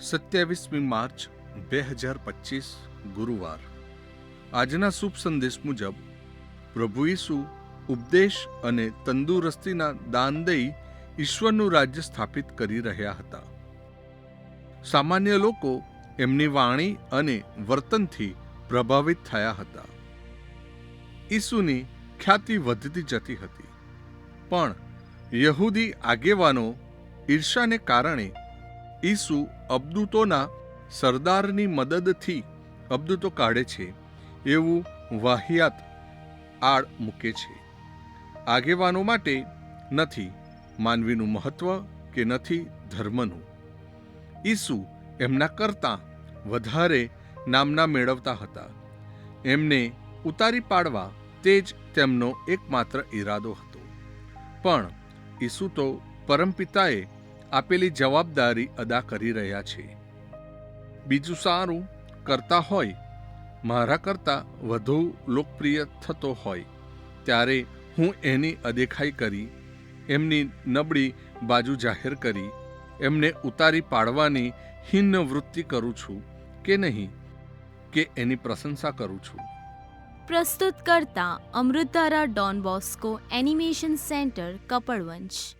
સત્યાવીસમી March બે હજાર પચીસ ગુરુવાર. આજના શુભ સંદેશ મુજબ, પ્રભુ ઈસુ ઉપદેશ અને તંદુરસ્તીના દાન દઈ ઈશ્વરનું રાજ્ય સ્થાપિત કરી રહ્યા હતા. સામાન્ય લોકો એમની વાણી અને વર્તનથી પ્રભાવિત થયા હતા. ઈસુની ખ્યાતિ વધતી જતી હતી. પણ યહૂદી આગેવાનો ઈર્ષાને કારણે ઈસુ અબદૂતોના સરદારની મદદથી અબદૂતો કાઢે છે, એવું વાહિયાત આડ મૂકે છે. આગેવાનો માટે નથી માનવીનું મહત્વ કે નથી ધર્મનું. ઈસુ એમના કરતાં વધારે નામના મેળવતા હતા. એમને ઉતારી પાડવા તે જ તેમનો એકમાત્ર ઈરાદો હતો. પણ ઈસુ તો પરમપિતાએ આપેલી જવાબદારી અદા કરી રહ્યા છે. બીજું સારું કરતા હોય, મારા કરતાં વધુ લોકપ્રિય થતો હોય, ત્યારે હું એની અદેખાઈ કરી, એમની નબળી બાજુ જાહેર કરી, એમને ઉતારી પાડવાની હિન્ન વૃત્તિ કરું છું કે નહીં, કે એની પ્રશંસા કરું છું. પ્રસ્તુત કરતા અમૃતારા Don Bosco animation centre, Kapadvanj.